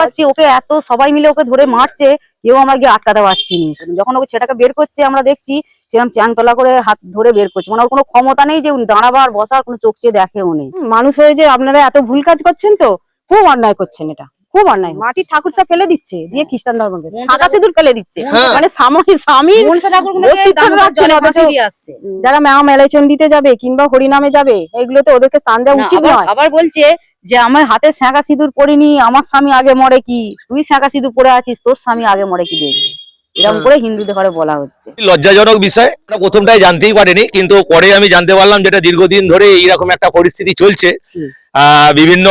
পাচ্ছি ওকে এত সবাই মিলে ওকে ধরে মারছে কেউ আমরা গিয়ে আটকাতে পারছি নি। যখন ওকে ছেলেটাকে বের করছে আমরা দেখছি সেরকম চ্যাংতলা করে হাত ধরে বের করছে। মানে ওর কোনো ক্ষমতা নেই যে দাঁড়াবার বসার কোনো চোখ চেয়ে দেখেও নেই। মানুষ হয়ে যে আপনারা এত ভুল কাজ করছেন তো খুব অন্যায় করছেন এটা। খুব অন্যায়। মাটির ঠাকুর সব ফেলে দিচ্ছে দিয়ে খ্রিস্টান ধর্মকে সাদা সিঁদুর ফেলে দিচ্ছে। হ্যাঁ। মানে স্বামী স্বামী অস্তিত্ব রাখছে না, অথচ যারা ম্যাম এলাইচন দিতে যাবে কিংবা হরিনামে যাবে এগুলোতে ওদেরকে স্থান দেওয়া উচিত নয়। আবার বলছে যে আমার হাতে শাঁখা সিঁদুর পরিনি আমার স্বামী আগে মরে কি? তুই শাঁখা সিঁদুর পরে আছিস, তোর স্বামী আগে মরে কি দেখবি? এরকম। করে হিন্দুদের ঘরে বলা হচ্ছে। লজ্জাজনক বিষয় প্রথমটাই জানতেই পারিনি কিন্তু পরে আমি জানতে পারলাম যেটা দীর্ঘদিন ধরে এইরকম একটা পরিস্থিতি চলছে। আহ, বিভিন্ন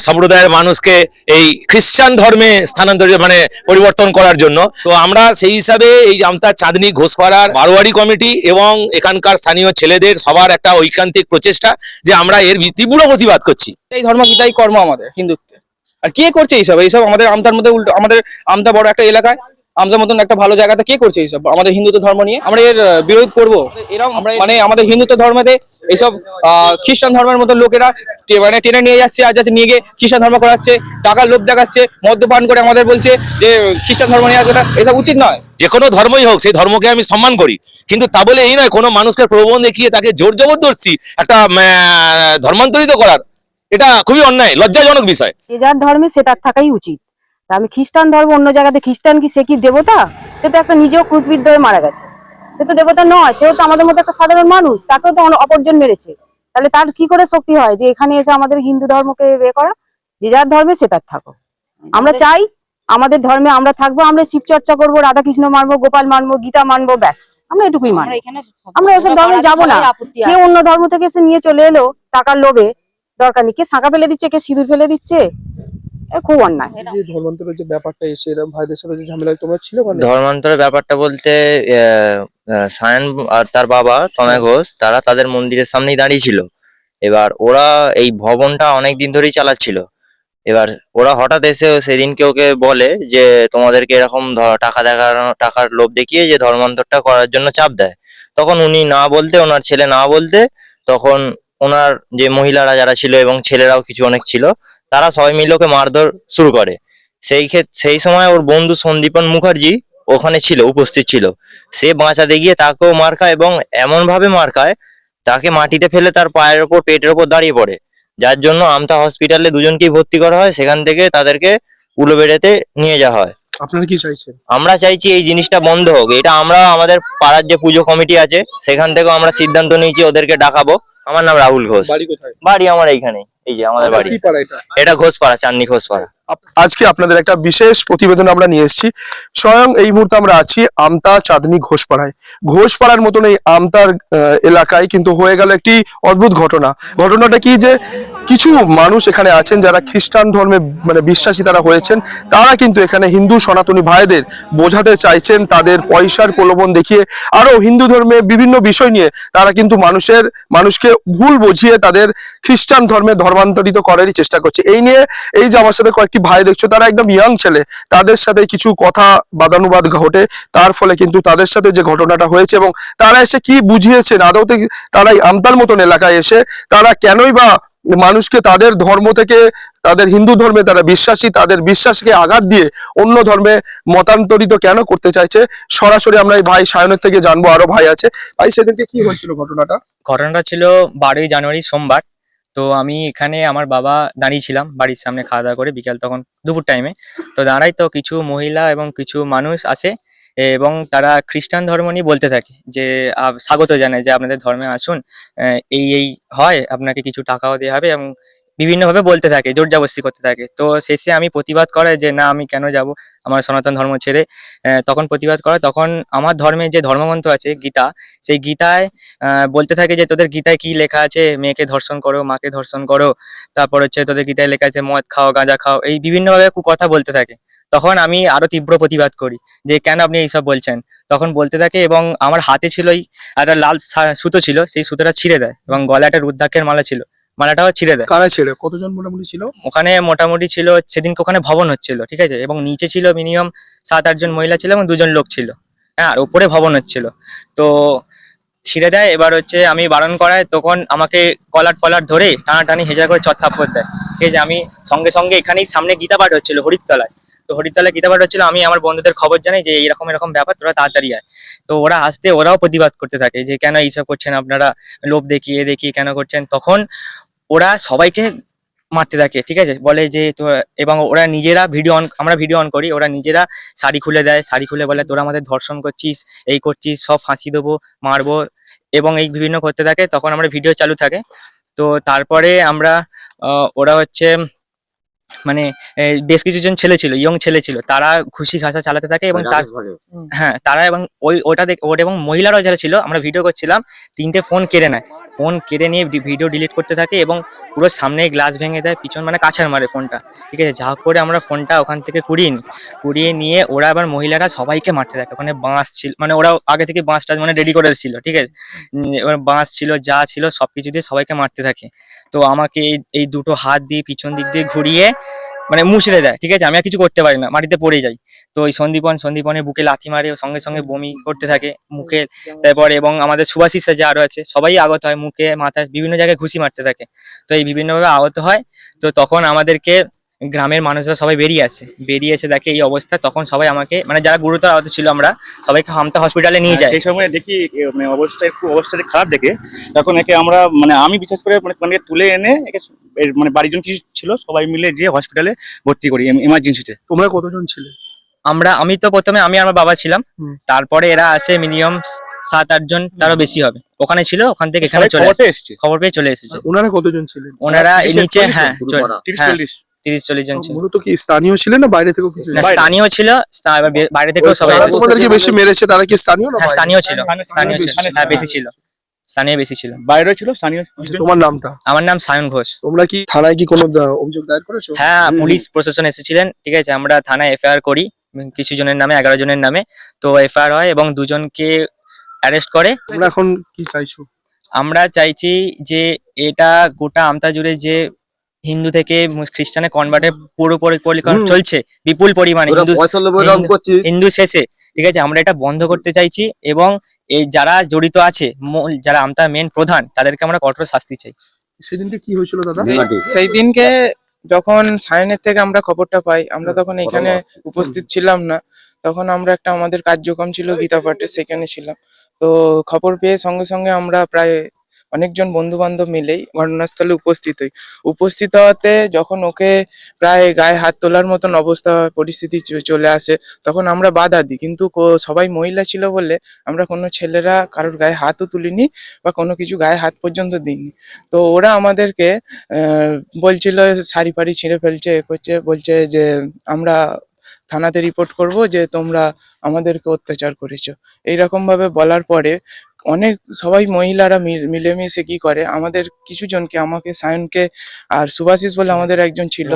সম্প্রদায়ের মানুষকে এই খ্রিস্টান ধর্মে স্থানান্তরিত মানে পরিবর্তন করার জন্য। তো আমরা সেই হিসাবে এই আমতা চাঁদনি ঘোষপাড়ার বারোয়ারি কমিটি এবং এখানকার স্থানীয় ছেলেদের সবার একটা ঐকান্তিক প্রচেষ্টা যে আমরা এর তীব্র প্রতিবাদ করছি। এই ধর্ম গীতাই কর্ম আমাদের হিন্দুত্বে আর কে করছে এইসব? এইসব আমাদের আমতার মধ্যে উল্টো আমাদের আমতা বড় একটা এলাকায়? আমতার মতন একটা ভালো জায়গাতে কে করছে এইসব? আমাদের হিন্দুত্ব ধর্ম নিয়ে? আমরা এর বিরোধ করব। এরকম আমরা মানে আমাদের হিন্দুত্ব ধর্মেতে এইসব আহ, খ্রিস্টান ধর্মের মতো লোকেরা মানে টেনে নিয়ে যাচ্ছে আর যাচ্ছে নিয়ে গিয়ে খ্রিস্টান ধর্ম করাচ্ছে টাকার লোভ দেখাচ্ছে মদ্যপান করে আমাদের বলছে যে খ্রিস্টান ধর্ম নিয়ে আসবে এটা উচিত নয়। যে কোনো ধর্মই হোক সেই ধর্মকে আমি সম্মান করি। কিন্তু তা বলে এই নয় কোনো মানুষকে প্রলোভন দেখিয়ে তাকে জোর জবরদস্তি একটা ধর্মান্তরিত করার। এটা খুবই অন্যায় লজ্জাজনক বিষয়। যে যার ধর্মে সে তার থাকাই উচিত। তা আমি খ্রিস্টান ধর্ম অন্য জায়গাতে খ্রিস্টান কি সে কি দেবতা? সে তো একটা নিজেও ক্রুশবিদ্ধ হয়ে মারা গেছে। সে তো দেবতা নয় সেও তো আমাদের মধ্যে একটা সাধারণ মানুষ তাকেও তো অপরজন মেরেছে। তাহলে তার কি করে শক্তি হয় যে এখানে এসে আমাদের হিন্দু ধর্মকে বে করা? যে যার ধর্মে সে তার থাকো আমরা চাই আমাদের ধর্মে আমরা থাকব আমরা শিব চর্চা করব রাধাকৃষ্ণ মানবো গোপাল মানবো গীতা মানবো ব্যাস। আমরা এটুকুই মানবো আমরা ওসব ধর্মে যাব না। কেউ অন্য ধর্ম থেকে এসে নিয়ে চলে এলো টাকার লোভে। দরকার নেই। কে শাঁখা ফেলে দিচ্ছে কে সিঁদুর ফেলে দিচ্ছে? খুব অন্যায়। যে ধর্মান্তরের যে ব্যাপারটা এসে এরকম ভাইদের সাথে যে ঝামেলা তোমরা ছিল মানে? ধর্মান্তরের ব্যাপারটা বলতে সায়ন আর তার বাবা তনয় ঘোষ তারা তাদের মন্দিরের সামনেই দাঁড়িয়ে ছিল। এবার ওরা এই ভবনটা অনেক দিন ধরেই চালাচ্ছিল। এবার ওরা হঠাৎ এসে সেদিনকে ওকে বলে যে তোমাদেরকে এরকম টাকা দেখানো টাকার লোভ দেখিয়ে যে ধর্মান্তরটা করার জন্য চাপ দেয়। তখন উনি না বলতে ওনার ছেলে না বলতে তখন ওনার যে মহিলারা যারা ছিল এবং ছেলেরাও কিছু অনেক ছিল তারা সবাই মিলে ওকে মারধর শুরু করে। সেই ক্ষেত্রে সেই সময় ওর বন্ধু সন্দীপন মুখার্জি ওখানে ছিল উপস্থিত ছিল। সে বাঁচাতে গিয়ে তাকেও মার খায় এবং এমন ভাবে মার খায় তাকে মাটিতে ফেলে তার পায়ের ওপর পেটের ওপর দাঁড়িয়ে পড়ে। যার জন্য আমতা হসপিটালে দুজনকেই ভর্তি করা হয় সেখান থেকে তাদেরকে উলোবেড়েতে নিয়ে যাওয়া হয়। আপনারা কি চাইছেন? আমরা চাইছি এই জিনিসটা বন্ধ হোক। এটা আমরা আমাদের পাড়ার যে পুজো কমিটি আছে সেখান থেকেও আমরা সিদ্ধান্ত নিয়েছি ওদেরকে ডাকাবো। আমার নাম রাহুল ঘোষ। বাড়ি কোথায়? বাড়ি আমার এইখানে এই যে আমাদের বাড়ি। এটা? এটা ঘোষপাড়া চাঁদনি ঘোষপাড়া। আজকে আপনাদের একটা বিশেষ প্রতিবেদন আমরা নিয়ে এসেছি। স্বয়ং এই মুহূর্তে আমরা আছি আমতা চাঁদনি ঘোষপাড়ায়। ঘোষপাড়ার মতন এই আমতার আহ, এলাকায় কিন্তু হয়ে গেল একটি অদ্ভুত ঘটনা। ঘটনাটা কি যে কিছু মানুষ এখানে আছেন যারা খ্রিস্টান ধর্মে মানে বিশ্বাসী তারা হয়েছেন, তারা কিন্তু এখানে হিন্দু সনাতনী ভাইদের বোঝাতে চাইছেন, তাদের পয়সার প্রলোভন দেখিয়ে, আরও হিন্দু ধর্মে বিভিন্ন বিষয় নিয়ে তারা কিন্তু মানুষের, মানুষকে ভুল বুঝিয়ে তাদের খ্রিস্টান ধর্মে ধর্মান্তরিত করারই চেষ্টা করছে। এই নিয়ে, এই যে আমার সাথে কয়েকটি ভাই দেখছ, তারা একদম ইয়াং ছেলে, তাদের সাথে কিছু কথা বাদানুবাদ ঘটে, তার ফলে কিন্তু তাদের সাথে যে ঘটনাটা হয়েছে এবং তারা এসে কি বুঝিয়েছেন আদৌতে তারা এই আমতার মতন এলাকায় এসে তারা কেনই বা মানুষকে তাদের ধর্ম থেকে, তাদের হিন্দু ধর্মে তারা বিশ্বাসী, তাদের বিশ্বাসকে আঘাত দিয়ে অন্য ধর্মে মতান্তরিত কেন করতে চাইছে? সরাসরি আমরা এই ভাই সায়নের থেকে জানব, আরও ভাই আছে। ভাই, সেদিনকে কি হয়েছিল ঘটনাটা? ঘটনাটা ছিল বারোই জানুয়ারি সোমবার। তো আমি এখানে আমার বাবা দাঁড়িয়েছিলাম বাড়ির সামনে খাওয়া দাওয়া করে বিকাল তখন দুপুর টাইমে তো দাঁড়াই তো কিছু মহিলা এবং কিছু মানুষ আসে এবং তারা খ্রিস্টান ধর্ম নিয়ে বলতে থাকে যে স্বাগত জানায় যে আপনাদের ধর্মে আসুন এই এই হয়, আপনাকে কিছু টাকাও দেওয়া হবে এবং বিভিন্নভাবে বলতে থাকে জোর জবরদস্তি করতে থাকে। তো শেষে আমি প্রতিবাদ করাই যে, না, আমি কেন যাব? আমার সনাতন ধর্ম ছেড়ে তখন প্রতিবাদ করা, তখন আমার ধর্মে যে ধর্মগ্রন্থ আছে, গীতা, সেই গীতায় বলতে থাকে যে, তোদের গীতায় কি লেখা আছে? মেয়েকে ধর্ষণ করো, মাকে ধর্ষণ করো, তারপর হচ্ছে তোদের গীতায় লেখা আছে, মদ খাও, গাঁজা খাও, এই বিভিন্নভাবে কথা বলতে থাকে। তখন আমি আরও তীব্র প্রতিবাদ করি যে কেন আপনি এইসব বলছেন? তখন বলতে থাকে এবং আমার হাতে ছিল এই একটা লাল সুতো ছিল সেই সুতোটা ছিঁড়ে দেয় এবং গলায় একটা রুদ্রাক্ষের মালা ছিল মালাটাও ছিঁড়ে দেয়। কারা ছেড়ে কতজন মোটামুটি ছিল? ওখানে মোটামুটি ছিল সেদিনকে ওখানে ভবন হচ্ছিল ঠিক আছে? এবং নিচে ছিল মিনিমাম সাত আটজন মহিলা ছিল এবং দুজন লোক ছিল। হ্যাঁ আর উপরে ভবন হচ্ছিল। তো ছিঁড়ে দেয় এবার হচ্ছে আমি বারণ করায় তখন আমাকে কলার ফলার ধরে টানাটানি হেজা করে চট থাপ্পড় দেয়। ঠিক আছে? আমি সঙ্গে সঙ্গে এখানেই সামনে গীতা পাঠ হচ্ছিল হরিতলায় তো হরিতলায় গীতা পাঠ হচ্ছিল আমি আমার বন্ধুদের খবর জানাই যে এরকম এরকম ব্যাপার, তোরা তাড়াতাড়ি আয়। তো ওরা আসতে, ওরাও প্রতিবাদ করতে থাকে যে কেন এইসব করছেন আপনারা, লোভ দেখিয়ে দেখিয়ে কেন করছেন? তখন ওরা সবাইকে মারতে থাকে, ঠিক আছে? বলে যে তো, এবং ওরা নিজেরা ভিডিও অন আমরা ভিডিও অন করি, ওরা নিজেরা শাড়ি খুলে দেয়, শাড়ি খুলে বলে, তোরা আমাদের ধর্ষণ করছিস, এই করছিস, সব ফাঁসি দেবো, মারবো। এবং এই বিভিন্ন করতে থাকে, তখন আমরা ভিডিও চালু থাকে। তো তারপরে আমরা ওরা হচ্ছে মানে এই বেশ কিছুজন ছেলে ছিল ইয়ং ছেলে ছিল তারা খুশি ঘাসা চালাতে থাকে এবং তার হ্যাঁ তারা এবং ওই ওটা দেখ ওটা এবং মহিলারাও যারা ছিল আমরা ভিডিও করছিলাম তিনটে ফোন কেড়ে নেয়। ফোন কেড়ে নিয়ে ভিডিও ডিলিট করতে থাকে এবং পুরো সামনে গ্লাস ভেঙে দেয়, পিছন মানে কাছার মারে ফোনটা। ঠিক আছে, যা করে আমরা ফোনটা ওখান থেকে কুড়িয়ে নিই। কুড়িয়ে নিয়ে ওরা আবার মহিলারা সবাইকে মারতে থাকে। ওখানে বাঁশ ছিল মানে ওরা আগে থেকে বাঁশটা মানে রেডি করে ছিল, ঠিক আছে? এবার বাঁশ ছিল, যা ছিল সব কিছু দিয়ে সবাইকে মারতে থাকে। তো আমাকে এই এই দুটো হাত দিয়ে পিছন দিক দিয়ে ঘুরিয়ে মানে মুচড়ে দেয় ঠিক আছে? আমি আর কিছু করতে পারি না, মাটিতে পড়ে যাই। তো ওই সন্দীপন, সন্দীপনের বুকে লাথি মারে সঙ্গে সঙ্গে বমি করতে থাকে মুখে। তারপরে এবং আমাদের সুভাষিস যে আরও আছে, সবাই আগত হয় মুখে, মাথায় বিভিন্ন জায়গায় ঘুষি মারতে থাকে। তো এই বিভিন্নভাবে আহত হয়। তো তখন আমাদেরকে গ্রামের মানুষরা সবাই বেরিয়ে আসে। বেরিয়ে এসে দেখে এই অবস্থা তখন সবাই আমাকে মানে যারা গুরুতর আহত ছিল আমরা সবাইকে হামতা হসপিটালে নিয়ে যায়। সেই সময় দেখি মানে অবস্থা একটু অবস্থাটা খারাপ দেখে। তখন একে আমরা মানে আমি বিশেষ করে মানে তুলে এনে একে মানে বাড়িজন কিছু ছিল সবাই মিলে গিয়ে হসপিটালে ভর্তি করি এমার্জেন্সিতে তোমরা কতজন ছিলে? আমরা আমি তো প্রথমে আমি আমার বাবা ছিলাম। তারপরে এরা আসে মিনিমাম সাত আটজন তারও বেশি হবে। ওখানে ছিল ওখান থেকে এখানে চলে আসে। এসছে? খবর পেয়ে চলে এসেছে। ওনারা কতজন ছিলেন? ওনারা নিচে হ্যাঁ। তিরিশ হ্যাঁ, চল্লিশ জন ছিল। মূলত কি স্থানীয় ছিলেন না বাইরে থেকেও কিছু? না স্থানীয় ছিল এবার বে- বাইরে থেকেও সবাই যারা। তোমাদেরকে বেশি মেরেছে? তারা কি স্থানীয় না হ্যাঁ বাইরে? স্থানীয় ছিল। স্থানীয়- ছিল। স্থানীয়- হ্যাঁ বেশি ছিল। স্থানীয় বেশি ছিল। বাইরে ছিল স্থানীয় আচ্ছা, তোমার নামটা? আমার নাম সায়ন ঘোষ। তোমরা কি থানায় কি কোনো দা- অভিযোগ দায়ের করেছ? হ্যাঁ পুলিশ প্রশাসন এসেছিলেন ঠিক আছে? আমরা থানায় এফআইআর করি উম, কিছু জনের নামে এগারো জনের নামে। তো এফআইআর হয় এবং দুজনকে অ্যারেস্ট করে। তোমরা এখন কি চাইছো? আমরা চাইছি যে এটা গোটা আমতা জুড়ে যে হিন্দু থেকে খ্রিস্টানে কনভার্টের পুরো পরিকল্পনা চলছে বিপুল পরিমাণে। হিন্দু শেষে ঠিক আছে? আমরা এটা বন্ধ করতে চাইছি এবং এই যারা জড়িত আছে যারা আমতা মেন প্রধান তাদেরকে আমরা কঠোর শাস্তি চাই। সেদিনকে কি হয়েছিল দাদা? সেই দিনকে যখন সায়নের থেকে আমরা খবরটা পাই আমরা তখন এখানে উপস্থিত ছিলাম না। তখন আমরা একটা আমাদের কার্যক্রম ছিল গীতা পাঠে সেখানে ছিলাম। তো খবর পেয়ে সঙ্গে সঙ্গে আমরা প্রায় অনেকজন বন্ধু বান্ধব মিলেই ঘটনাস্থলে উপস্থিত হই। উপস্থিত হওয়াতে যখন ওকে প্রায় গায়ে হাত তোলার মতন অবস্থা, পরিস্থিতি চলে আসে, তখন আমরা বাধা দিই। কিন্তু সবাই মহিলা ছিল বলে আমরা কোনো ছেলেরা কারোর গায়ে হাতও তুলিনি বা কোনো কিছু গায়ে হাত পর্যন্ত দিইনি। তো ওরা আমাদেরকে বলছিল, শাড়ি ফাড়ি ছিঁড়ে ফেলছে, এ করছে। বলছে যে, আমরা থানাতে রিপোর্ট করব যে তোমরা আমাদেরকে অত্যাচার করেছ। এইরকম ভাবে বলার পরে অনেক সবাই মহিলারা মিল- মিলেমিশে কি করে? আমাদের কিছু জনকে আমাকে সায়নকে আর সুভাষিস বলে আমাদের একজন ছিল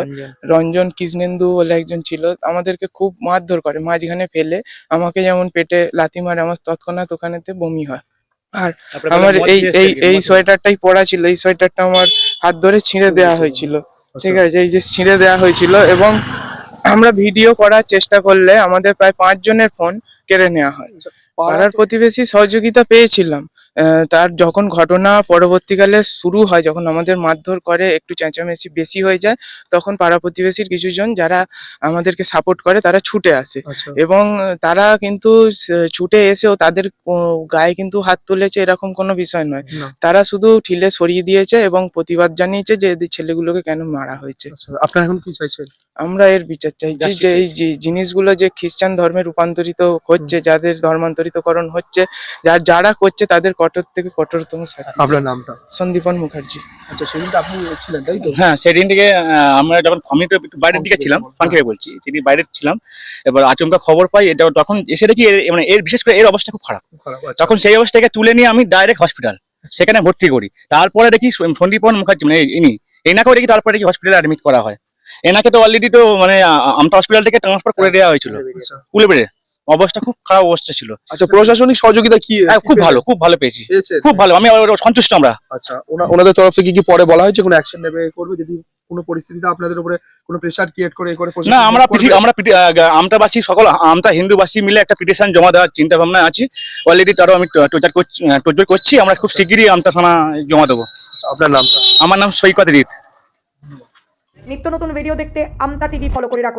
রঞ্জন। কৃষ্ণেন্দু বলে একজন ছিল আমাদেরকে খুব মারধর করে মাঝখানে ফেলে আমাকে যেমন পেটে লাথি মারে আমার তৎক্ষণাৎ ওখানেতে বমি হয়। আর আমার এই এই এই সোয়েটারটাই পরা ছিল এই সোয়েটারটা আমার হাত ধরে ছিঁড়ে দেওয়া হয়েছিল ঠিক আছে? এই যে ছিঁড়ে দেওয়া হয়েছিল এবং আমরা ভিডিও করার চেষ্টা করলে আমাদের প্রায় পাঁচ জনের ফোন কেড়ে নেওয়া হয়। পাড়ার প্রতিবেশী সহযোগিতা পেয়েছিলাম। তার যখন ঘটনা পরবর্তীকালে শুরু হয় যখন আমাদের মারধর করে একটু চেঁচামেচি বেশি হয়ে যায় তখন পাড়া প্রতিবেশীর কিছুজন যারা আমাদেরকে সাপোর্ট করে তারা ছুটে আসে। আচ্ছা। এবং তারা কিন্তু ছুটে এসেও তাদের গায়ে কিন্তু হাত তুলেছে এরকম কোনো বিষয় নয়। তারা শুধু ঠিলে সরিয়ে দিয়েছে এবং প্রতিবাদ জানিয়েছে যে এদের ছেলেগুলোকে কেন মারা হয়েছে। আচ্ছা, আপনারা এখন কি চাইছেন? আমরা এর বিচার চাইছি যে এই যে জিনিসগুলো যে খ্রিস্টান ধর্মে রূপান্তরিত হচ্ছে যাদের ধর্মান্তরিতকরণ হচ্ছে যার যারা করছে তাদের কঠোর থেকে কঠোরতম শাস্তি। আপনার নামটা? সন্দীপন মুখার্জি। আচ্ছা সেদিনটা আপনি ছিলেন তাই তো? হ্যাঁ সেদিন থেকে আমরা যখন একটু বাইরের দিকে ছিলাম সংক্ষেপে বলছি সেদিন বাইরে ছিলাম এবার আচমকা খবর পাই এটা তখন এসে দেখি এর- মানে এর বিশেষ করে এর অবস্থা খুব খারাপ। খারাপ তখন সেই অবস্থাকে তুলে নিয়ে আমি ডাইরেক্ট হসপিটাল সেখানে ভর্তি করি। তারপরে দেখি সন্দীপন মুখার্জি মানে ইনি এনাকেও দেখি তারপরে দেখি হসপিটালে অ্যাডমিট করা হয়। এনাকে তো অলরেডি তো মানে আমতা হসপিটাল থেকে ট্রান্সফার করে দেওয়া হয়েছিল। আচ্ছা। কুলেবেড়ে। অবস্থা খুব খারাপ অবস্থা ছিল। আচ্ছা প্রশাসনিক সহযোগিতা কি? হ্যাঁ, খুব ভালো খুব ভালো পেয়েছি। খুব ভালো আমি সন্তুষ্ট আমরা। আচ্ছা ওনাদের তরফ থেকে কি পরে বলা হয়েছে কোনো অ্যাকশন নেবে করবে? যদি কোনো পরিস্থিতিতে আপনাদের উপরে কোনো প্রেশার ক্রিয়েট করে করে না আমরা আমরা আমতাবাসী সকল আমতা হিন্দুবাসী মিলে একটা পিটিশন জমা দেওয়ার চিন্তা ভাবনা আছি। অলরেডি তারও আমি টোচার করছি আমরা খুব শিগগিরই আমতা থানা জমা দেবো। আপনার নাম আমার নাম সৈকত রিত। নিত্য নতুন ভিডিও দেখতে আমতা টিভি ফলো করে রাখুন।